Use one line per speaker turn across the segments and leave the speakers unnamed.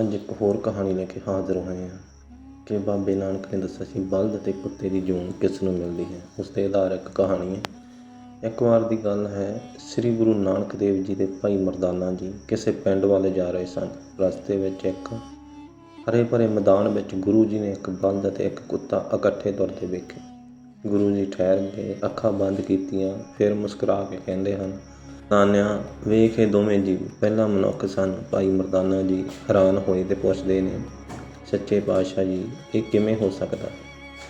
ਅੱਜ ਇੱਕ ਹੋਰ ਕਹਾਣੀ ਲੈ ਕੇ ਹਾਜ਼ਰ ਹੋਏ ਹਾਂ ਕਿ ਬਾਬੇ ਨਾਨਕ ਨੇ ਦੱਸਿਆ ਸੀ, ਬਲਦ ਅਤੇ ਕੁੱਤੇ ਦੀ ਜੂਨ ਕਿਸ ਨੂੰ ਮਿਲਦੀ ਹੈ? ਉਸ ਦੇ ਆਧਾਰ ਇੱਕ ਕਹਾਣੀ ਹੈ। ਇੱਕ ਵਾਰ ਦੀ ਗੱਲ ਹੈ, ਸ੍ਰੀ ਗੁਰੂ ਨਾਨਕ ਦੇਵ ਜੀ ਦੇ ਭਾਈ ਮਰਦਾਨਾ ਜੀ ਕਿਸੇ ਪਿੰਡ ਵੱਲ ਜਾ ਰਹੇ ਸਨ। ਰਸਤੇ ਵਿੱਚ ਇੱਕ ਹਰੇ ਭਰੇ ਮੈਦਾਨ ਵਿੱਚ ਗੁਰੂ ਜੀ ਨੇ ਇੱਕ ਬਲਦ ਅਤੇ ਇੱਕ ਕੁੱਤਾ ਇਕੱਠੇ ਤੁਰਦੇ ਵੇਖੇ। ਗੁਰੂ ਜੀ ਠਹਿਰ ਕੇ ਅੱਖਾਂ ਬੰਦ ਕੀਤੀਆਂ, ਫਿਰ ਮੁਸਕਰਾ ਕੇ ਕਹਿੰਦੇ ਹਨ ਨਾਨਿਆ ਵੇਖ ਇਹ ਦੋਵੇਂ ਜੀ। ਪਹਿਲਾ ਮਨੁੱਖ ਸਨ। ਭਾਈ ਮਰਦਾਨਾ ਜੀ ਹੈਰਾਨ ਹੋਏ ਤੇ ਪੁੱਛਦੇ ਨੇ, ਸੱਚੇ ਪਾਤਸ਼ਾਹ ਜੀ, ਇਹ ਕਿਵੇਂ ਹੋ ਸਕਦਾ?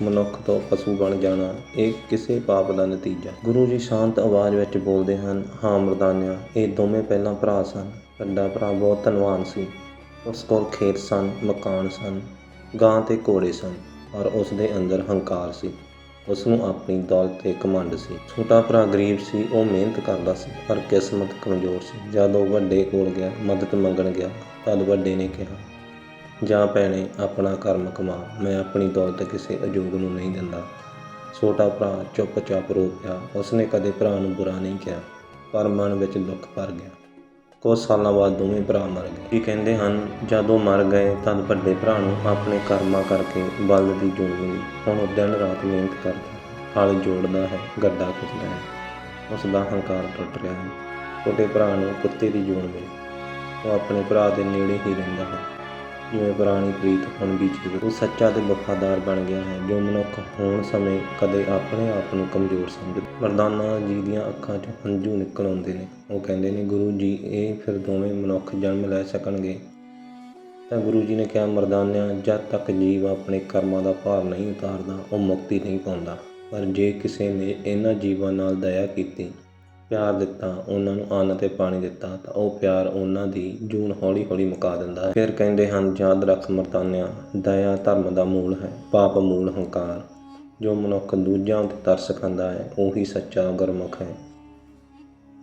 ਮਨੁੱਖ ਤੋਂ ਪਸ਼ੂ ਬਣ ਜਾਣਾ, ਇਹ ਕਿਸੇ ਪਾਪ ਦਾ ਨਤੀਜਾ ਗੁਰੂ ਜੀ ਸ਼ਾਂਤ ਆਵਾਜ਼ ਵਿੱਚ ਬੋਲਦੇ ਹਨ, ਹਾਂ ਮਰਦਾਨਿਆ, ਇਹ ਦੋਵੇਂ ਪਹਿਲਾਂ ਭਰਾ ਸਨ। ਵੱਡਾ ਭਰਾ ਬਹੁਤ ਧਨਵਾਨ ਸੀ। ਉਸ ਕੋਲ ਖੇਤ ਸਨ, ਮਕਾਨ ਸਨ, ਗਾਂ ਤੇ ਘੋੜੇ ਸਨ ਔਰ ਉਸ ਦੇ ਅੰਦਰ ਹੰਕਾਰ ਸੀ। ਉਸ ਨੂੰ ਆਪਣੀ ਦੌਲਤ ਤੇ ਘਮੰਡ ਸੀ। ਛੋਟਾ ਭਰਾ ਗਰੀਬ ਸੀ, ਉਹ ਮਿਹਨਤ ਕਰਦਾ ਸੀ, ਪਰ ਕਿਸਮਤ ਕਮਜ਼ੋਰ ਸੀ। ਜਦ ਉਹ ਵੱਡੇ ਕੋਲ ਗਿਆ, ਮਦਦ ਮੰਗਣ ਗਿਆ, ਤਦ ਵੱਡੇ ਨੇ ਕਿਹਾ, ਜਾ ਭੈਣੇ, ਆਪਣਾ ਕਰਮ ਕਮਾ। ਮੈਂ ਆਪਣੀ ਦੌਲਤ ਕਿਸੇ ਅਜੋਗ ਨੂੰ ਨਹੀਂ ਦਿੰਦਾ। ਛੋਟਾ ਭਰਾ ਚੁੱਪਚਾਪ ਰੋ ਪਿਆ। ਉਸਨੇ ਕਦੇ ਭਰਾ ਨੂੰ ਬੁਰਾ ਨਹੀਂ ਕਿਹਾ, ਪਰ ਮਨ ਵਿੱਚ ਦੁੱਖ ਭਰ ਗਿਆ। ਕੁਝ ਸਾਲਾਂ ਬਾਅਦ ਦੋਵੇਂ ਭਰਾ ਮਰ ਗਏ। ਇਹ ਕਹਿੰਦੇ ਹਨ, ਜਦ ਉਹ ਮਰ ਗਏ ਤਦ ਵੱਡੇ ਭਰਾ ਨੂੰ ਆਪਣੇ ਕਰਮਾਂ ਕਰਕੇ ਬਲ ਦੀ ਜੋੜ ਮਿਲੀ। ਹੁਣ ਉਹ ਦਿਨ ਰਾਤ ਮਿਹਨਤ ਕਰਦਾ ਹਲ ਜੋੜਦਾ ਹੈ, ਗੱਡਾ ਖਿੱਚਦਾ ਹੈ। ਉਸ ਦਾ ਹੰਕਾਰ ਟੁੱਟ ਰਿਹਾ ਹੈ। ਛੋਟੇ ਭਰਾ ਨੂੰ ਕੁੱਤੇ ਦੀ ਜੋੜ ਮਿਲੀ। ਉਹ ਆਪਣੇ ਭਰਾ ਦੇ ਨੇੜੇ ਹੀ ਰਹਿੰਦਾ ਹੈ। ਜਿਵੇਂ ਪੁਰਾਣੀ ਪ੍ਰੀਤ ਹੁਣ ਵੀ ਜੀਵਤ ਉਹ ਸੱਚਾ ਤੇ ਵਫਾਦਾਰ ਬਣ ਗਿਆ ਹੈ, ਜੋ ਮਨੁੱਖ ਹੋਣ ਸਮੇਂ ਕਦੇ ਆਪਣੇ ਆਪ ਨੂੰ ਕਮਜ਼ੋਰ ਸਮਝਦਾ ਮਰਦਾਨਾ ਜੀ ਦੀਆਂ ਅੱਖਾਂ 'ਚ ਹੰਝੂ ਨਿਕਲ ਆਉਂਦੇ ਨੇ। ਉਹ ਕਹਿੰਦੇ ਨੇ, ਗੁਰੂ ਜੀ, ਇਹ ਫਿਰ ਦੋਵੇਂ ਮਨੁੱਖ ਜਨਮ ਲੈ ਸਕਣਗੇ? ਤਾਂ ਗੁਰੂ ਜੀ ਨੇ ਕਿਹਾ ਮਰਦਾਨਿਆਂ ਜਦ ਤੱਕ ਜੀਵ ਆਪਣੇ ਕਰਮਾਂ ਦਾ ਭਾਰ ਨਹੀਂ ਉਤਾਰਦਾ, ਉਹ ਮੁਕਤੀ ਨਹੀਂ ਪਾਉਂਦਾ। ਪਰ ਜੇ ਕਿਸੇ ਨੇ ਇਹਨਾਂ ਜੀਵਾਂ ਨਾਲ ਦਇਆ ਕੀਤੀ ਪਿਆਰ ਦਿੱਤਾ, ਉਹਨਾਂ ਨੂੰ ਅੰਨ ਅਤੇ ਪਾਣੀ ਦਿੱਤਾ, ਤਾਂ ਉਹ ਪਿਆਰ ਉਹਨਾਂ ਦੀ ਜੂਨ ਹੌਲੀ-ਹੌਲੀ ਮੁਕਾ ਦਿੰਦਾ ਹੈ। ਫਿਰ ਕਹਿੰਦੇ ਹਨ, ਯਾਦ ਰੱਖ ਮਰਦਾਨਿਆਂ, ਦਇਆ ਧਰਮ ਦਾ ਮੂਲ ਹੈ, ਪਾਪ ਮੂਲ ਹੰਕਾਰ। ਜੋ ਮਨੁੱਖ ਦੂਜਿਆਂ ਉੱਤੇ ਤਰਸ ਖਾਂਦਾ ਹੈ, ਉਹੀ ਸੱਚਾ ਗੁਰਮੁਖ ਹੈ।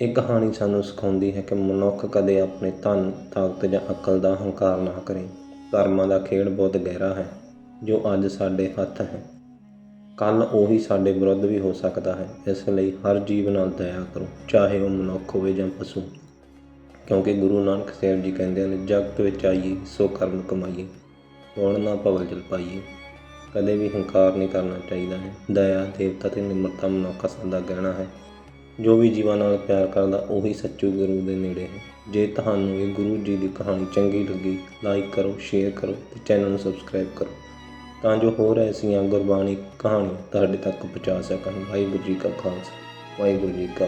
ਇਹ ਕਹਾਣੀ ਸਾਨੂੰ ਸਿਖਾਉਂਦੀ ਹੈ ਕਿ ਮਨੁੱਖ ਕਦੇ ਆਪਣੇ ਧਨ, ਤਾਕਤ ਜਾਂ ਅਕਲ ਦਾ ਹੰਕਾਰ ਨਾ ਕਰੇ। ਕਰਮਾਂ ਦਾ ਖੇਡ ਬਹੁਤ ਗਹਿਰਾ ਹੈ, ਜੋ ਅੱਜ ਸਾਡੇ ਹੱਥ ਹੈ। ਕੱਲ੍ਹ ਉਹੀ ਸਾਡੇ ਵਿਰੁੱਧ ਵੀ ਹੋ ਸਕਦਾ ਹੈ। ਇਸ ਲਈ ਹਰ ਜੀਵ ਨਾਲ ਦਇਆ ਕਰੋ, ਚਾਹੇ ਉਹ ਮਨੁੱਖ ਹੋਵੇ ਜਾਂ ਪਸ਼ੂ। ਕਿਉਂਕਿ ਗੁਰੂ ਨਾਨਕ ਸਾਹਿਬ ਜੀ ਕਹਿੰਦੇ ਹਨ, ਜਗਤ ਵਿੱਚ ਆਈਏ, ਸੋ ਕਰਮ ਕਮਾਈਏ। ਹੋਣ ਨਾ ਭਵਲ ਜਲ ਪਾਈਏ। ਕਦੇ ਵੀ ਹੰਕਾਰ ਨਹੀਂ ਕਰਨਾ ਚਾਹੀਦਾ ਹੈ। ਦਇਆ, ਦੇਵਤਾ ਤੇ ਨਿਮਰਤਾ ਮਨੁੱਖ ਦਾ ਗਹਿਣਾ ਹੈ। ਜੋ ਵੀ ਜੀਵਾਂ ਨਾਲ ਪਿਆਰ ਕਰਦਾ, ਉਹੀ ਸੱਚੂ ਗੁਰੂ ਦੇ ਨੇੜੇ ਹੈ। ਜੇ ਤੁਹਾਨੂੰ ਇਹ ਗੁਰੂ ਜੀ ਦੀ ਕਹਾਣੀ ਚੰਗੀ ਲੱਗੀ ਲਾਈਕ ਕਰੋ ਸ਼ੇਅਰ ਕਰੋ ਤੇ ਚੈਨਲ ਨੂੰ ਸਬਸਕ੍ਰਾਈਬ ਕਰੋ। ਤਾਂ ਜੋ ਹੋਰ ਐਸੀਆਂ ਗੁਰਬਾਣੀ ਕਹਾਣੀ ਤੁਹਾਡੇ ਤੱਕ ਪਹੁੰਚਾ ਸਕਣ। ਵਾਹਿਗੁਰੂ ਜੀ ਕਾ ਖਾਲਸਾ, ਵਾਹਿਗੁਰੂ ਜੀ ਕਾ